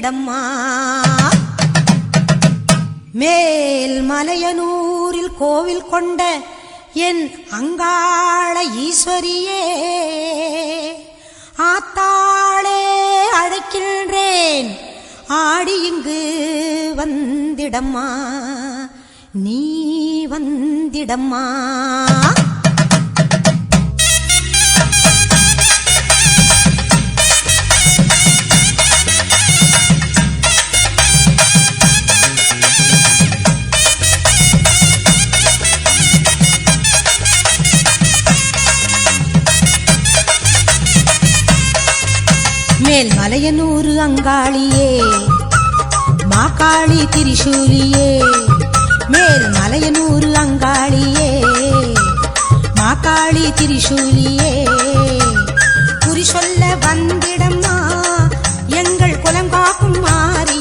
இடம்மா மேல் மலையனூரில் கோவில் கொண்ட என் அங்காள ஈஸ்வரியே ஆத்தாளே அழைக்கின்றேன். ஆடி இங்கு வந்திடம்மா. நீ வந்திடம்மா. மேல் மலையனூறு அங்காளியே மாகாளி திரிசூலியே. மேல் மலையனூறு அங்காளியே மாகாளி திரிசூலியே. குறி சொல்ல வந்திடம்மா எங்கள் குலம் காக்கும் மாறி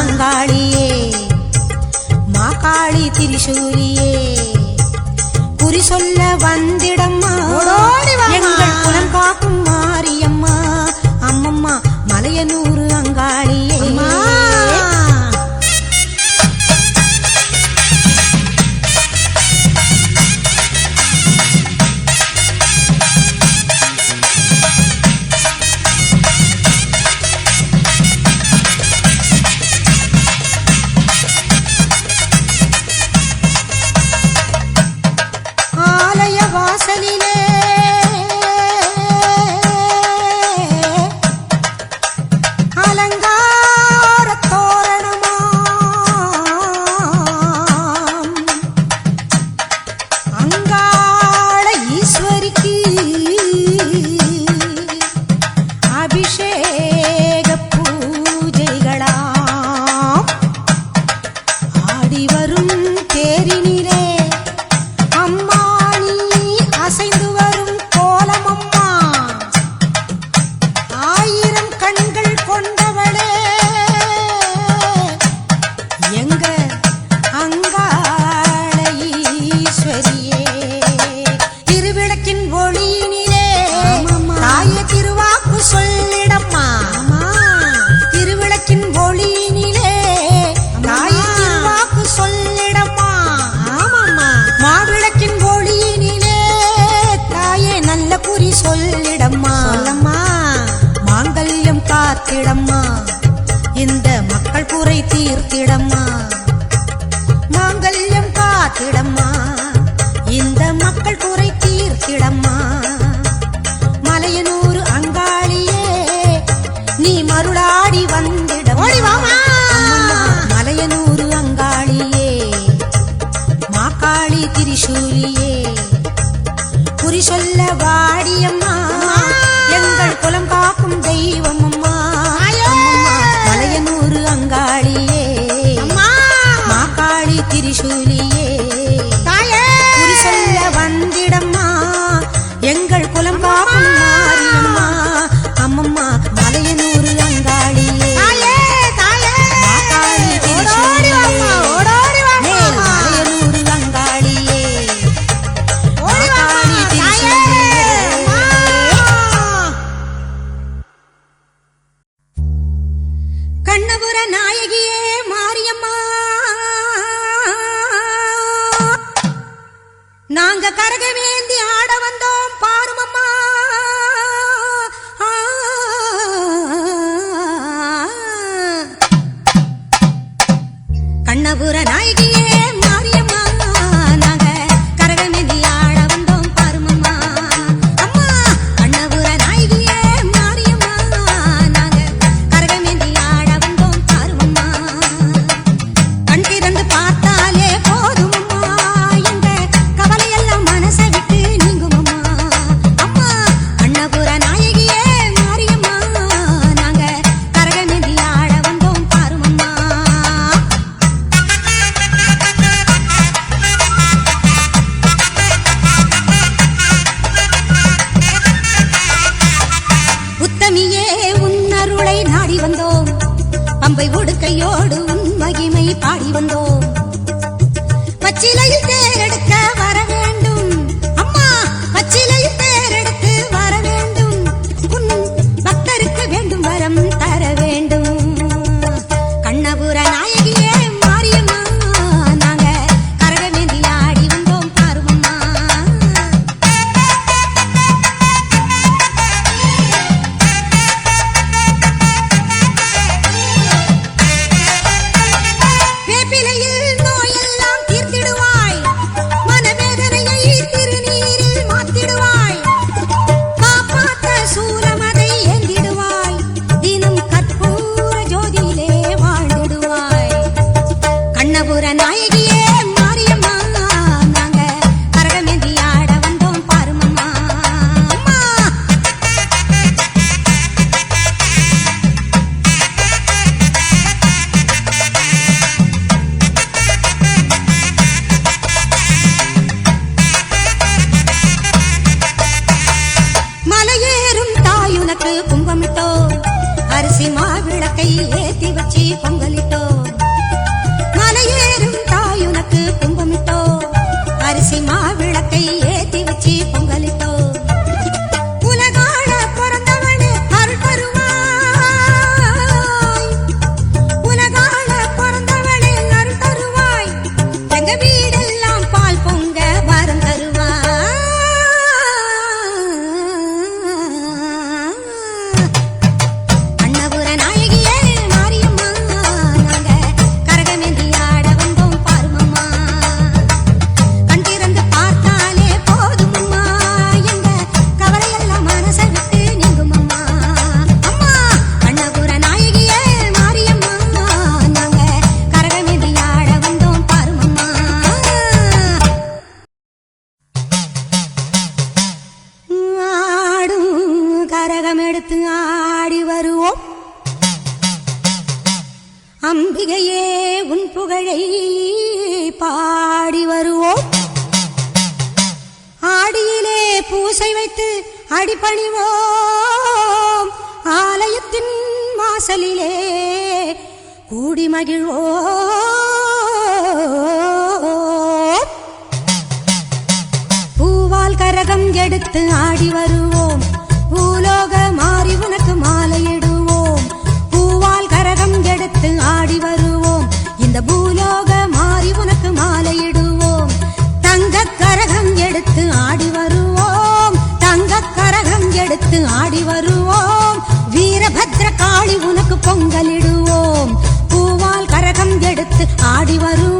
ಅಂಗಾಳಿಯೇ ಮಾ ಕಾಳಿ ತಿರಿಶೂರಿ உன்னருளை நாடி வந்தோம். அம்பை ஒடுக்கையோடு உன் மகிமை பாடி வந்தோம். பச்சிலையில் பாடி வருவோம். இந்த பூலோக மாறி உனக்கு மாலையிடுவோம். தங்க கரகம் எடுத்து ஆடி வருவோம். தங்க கரகம் எடுத்து ஆடி வருவோம். வீரபத்ர காளி உனக்கு பொங்கலிடுவோம். பூவால் கரகம் எடுத்து ஆடி வருவோம்.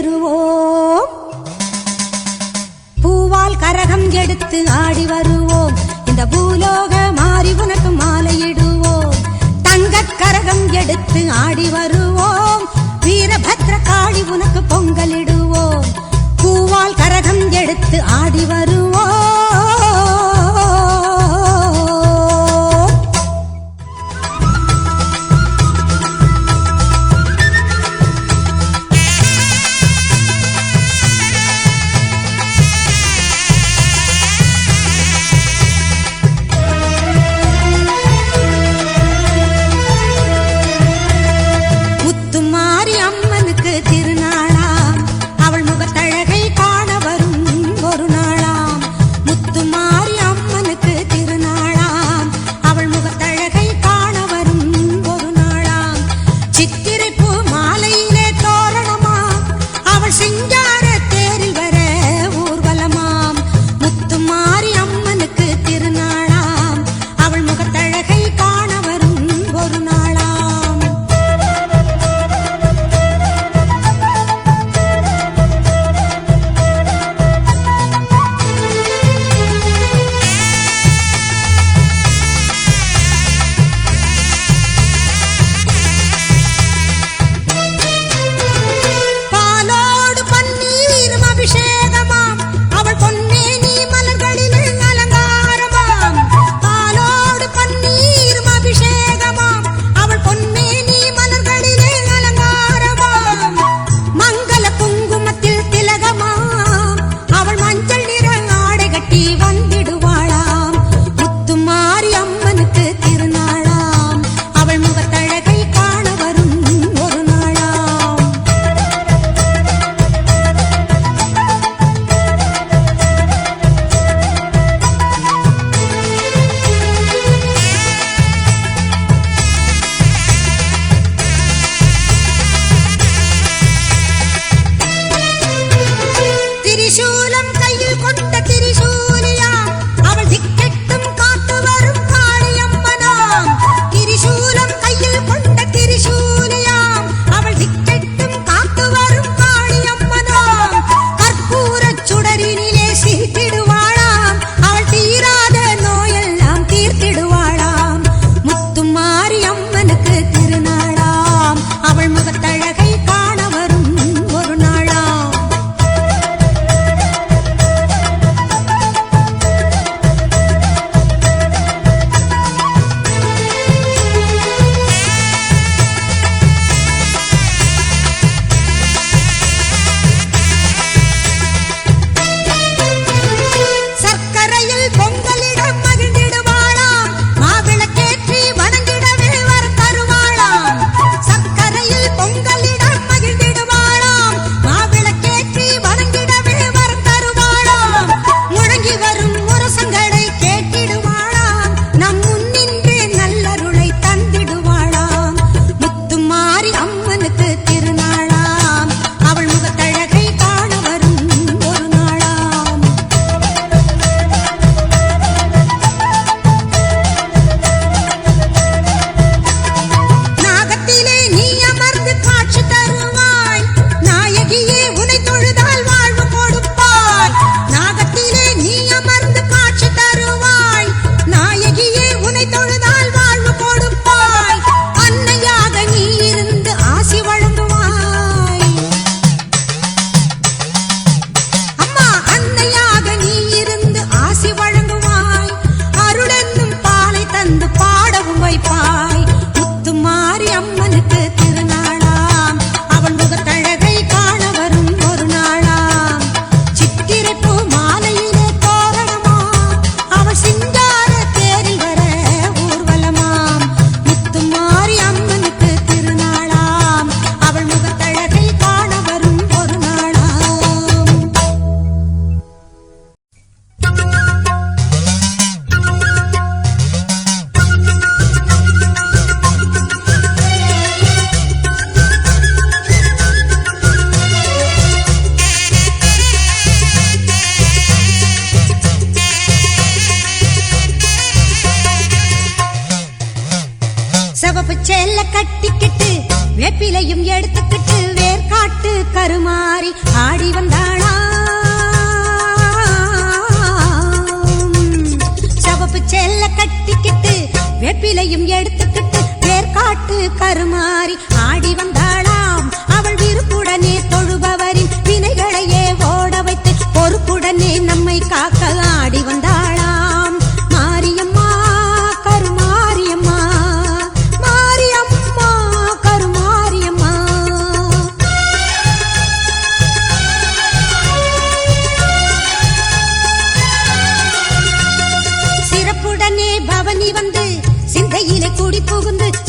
பெறுவோம். பூவால் கரகம் எடுத்து ஆடி வருவோம். இந்த பூலோக மாறி உனக்கு மாலையிடுவோம். தங்க கரகம் எடுத்து ஆடி வருவோம். வீரபத்ர காளி உனக்கு பொங்கலிடுவோம். பூவால் கரகம் எடுத்து ஆடி வருவோம்.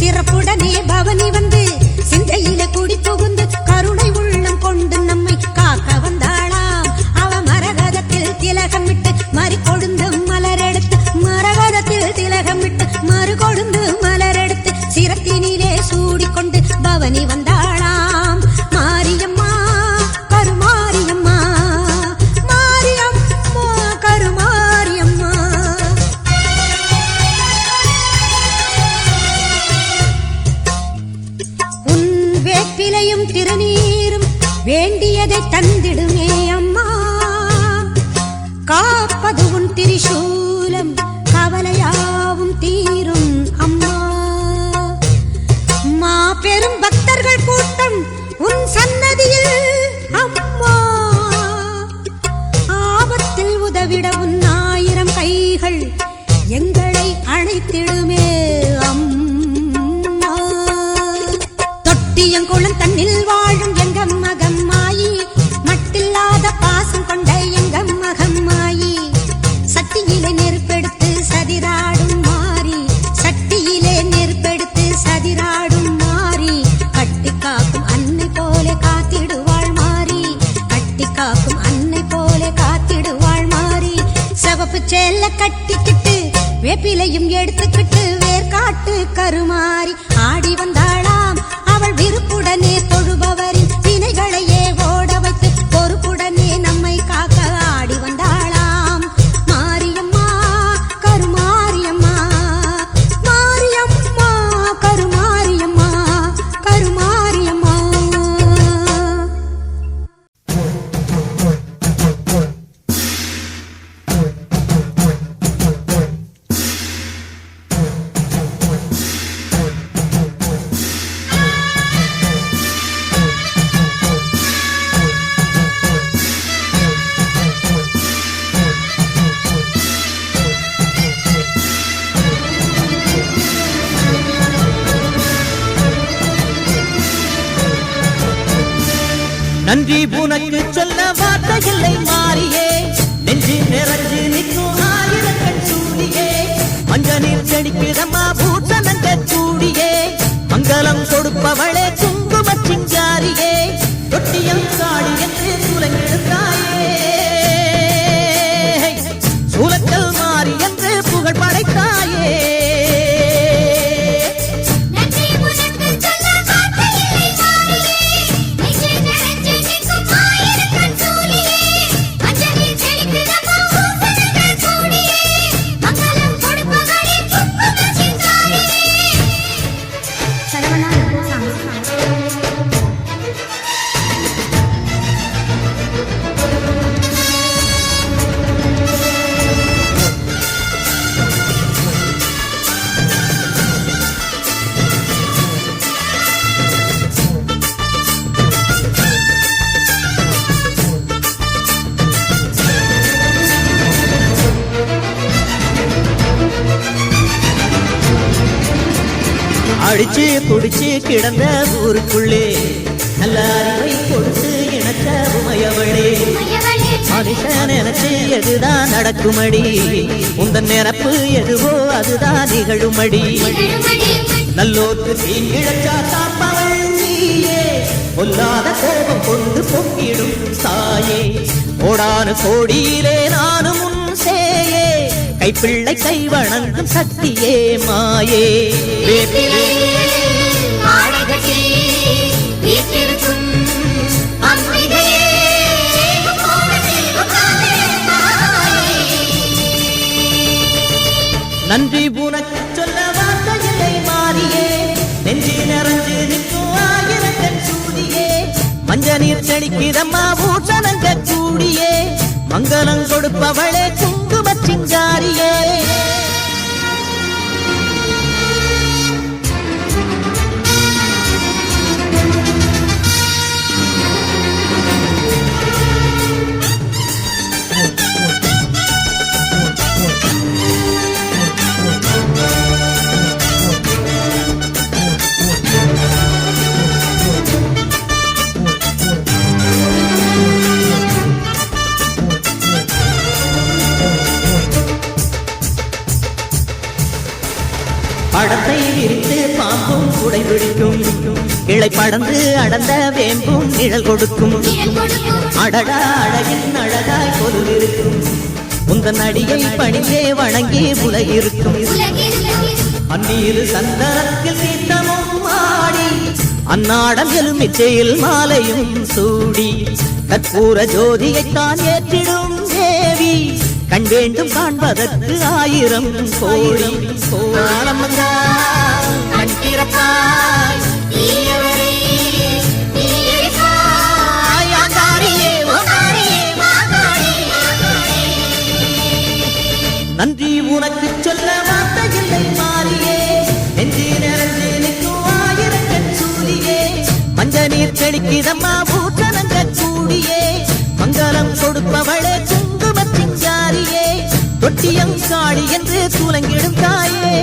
சிறப்புடனே பவனி வந்த பெரும் பக்தர்கள் கூட்டம். உன் சன்னதி பிழையும் எடுத்துக்கிட்டு வேர்காட்டு கருமாறி நல்ல அறிவை கொடுத்து இணைச்ச உமையவளே. மனுஷன் நினைச்சு எதுதான் நடக்குமடி? உந்தன் நினப்பு எதுவோ அதுதான் நிகழுமடி. நல்லோர்க்கு தீங்கிழச்சா தாப்பவள் நீயே. பொல்லாத கோபம் கொண்டு பொங்கிடும் தாயே. கோடானு கோடியிலே நானும் சேயே. கைப்பிள்ளை கை வணங்கும் சக்தியே மாயே. நன்றி உனக்கு சொல்ல வார்த்தையில்லை மாறியே. நெஞ்சி நிறைஞ்சு நிற்கும் ஆயிரங்கள் சூடியே. மஞ்ச நீர் செழிக்கிறம்மா பூஷணங்க கூடியே. மங்களம் கொடுப்பவளே குங்குமச்சிங்காரியே அடர்ந்த வேம்பும் நிழல் கொடுக்கும். அடடா அழகின் அழகாய் பொருள் இருக்கும் உந்தன் அடியை பணிந்தே வணங்கி உலகிருக்கும். அந்நீரு சந்தனத்தில் சீத்தமும் ஆடி அந்நாடம் எலுமிச்சையில் மாலையும் சூடி கற்பூர ஜோதியைத்தான் ஏற்றிடும் தேவி கண் வேண்டும் காண்பதற்கு ஆயிரம் கோடி. கோலம் கண் திறப்பாய். நன்றி உனக்கு சொல்ல வார்த்தையில்லை மாறியே. நெஞ்சி நிறைஞ்சு நிற்கும் ஆயிரக்கண் சூரியே மஞ்ச நீர் செடிக்குதம்மா பூட்டனங்க கூடியே. மங்களம் கொடுப்பவளே குங்குமத்தின் ஜாரியே தொட்டியம் காளி என்று துலங்கிடும் தாயே.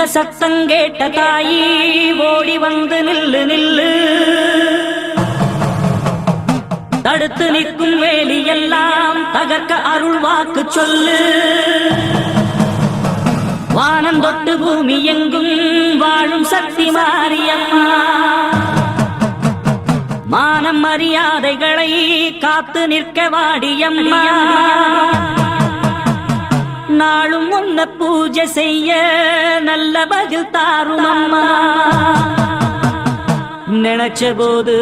உடுக்க சத்தம் கேட்ட தாயி ஓடி வந்து நில்லு நில்லு. தடுத்து நிற்கும் வேலி எல்லாம் தகர்க்க அருள் வாக்கு சொல்லு. வானம் தொட்டு பூமி எங்கும் வாழும் சக்தி மாரியம்மா. மானம் மரியாதைகளை காத்து நிற்க வாடியம்மா. நாளும் உன்ன பூஜை செய்ய நல்ல பதில் தாரும் அம்மா. நினைச்ச போது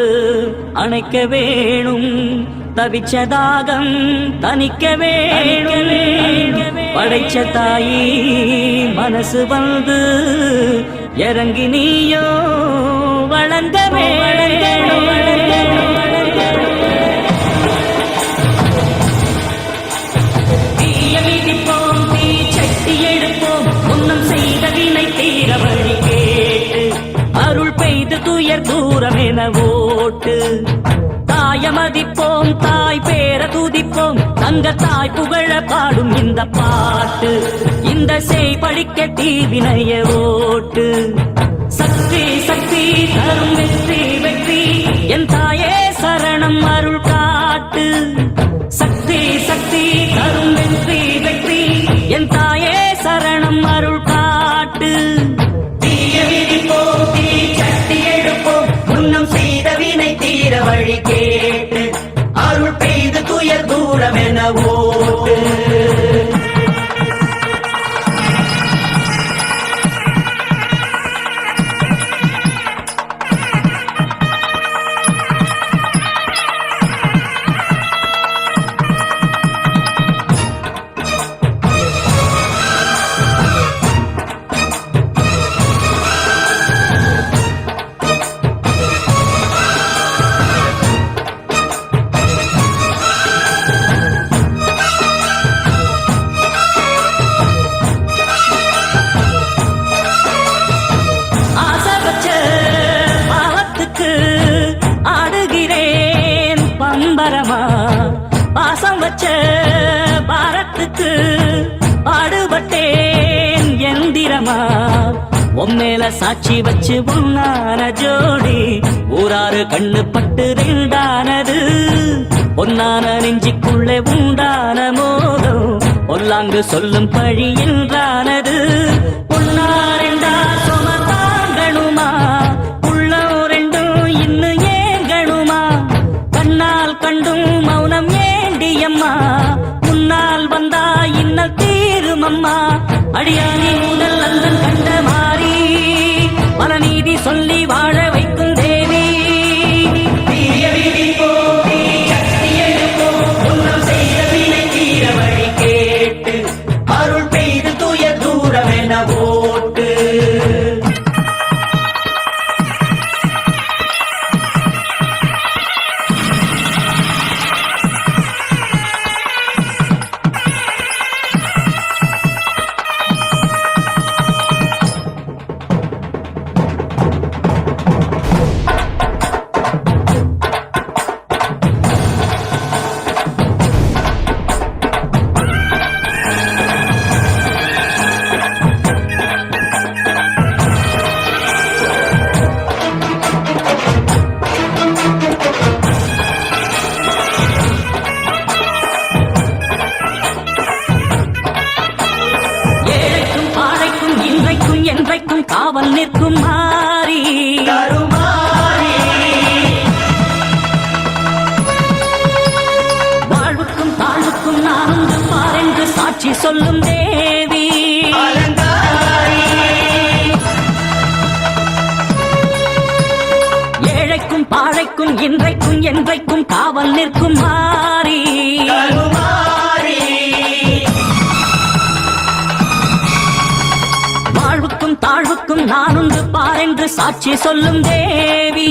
அணைக்க வேணும் தவிச்ச தாகம் தணிக்க வேணும். படைச்ச தாயி மனசு வந்து இறங்கி நீயோ வளர்ந்த வேணும். என ஓட்டு. தாய மதிப்போம் தாய் பேர துதிப்போம். தங்க தாய் புகழ பாடும் இந்த பாட்டு. இந்த செய் படிக்க தீவினைய ஓட்டு. சக்தி சக்தி தரும் வெற்றி வெற்றி. என் தாயே சரணம் அருள் கண்ணு பட்டு ரெண்டானது. பொன்னான நெஞ்சிக்குள்ளே உண்டான மோகம். பொல்லாங்கு சொல்லும் பழி என்றானது. பொன்னாரெண்டா சுமத்தாங்கணுமா உள்ளம் ரெண்டும் இன்னும் ஏங்கணுமா? கண்ணால் கண்டும் மௌனம் ஏண்டியம்மா. முன்னால் வந்தா இன்னல் தீருமம்மா. நடக்கும் நான் உண்டு பாரென்று சாட்சி சொல்லும் தேவி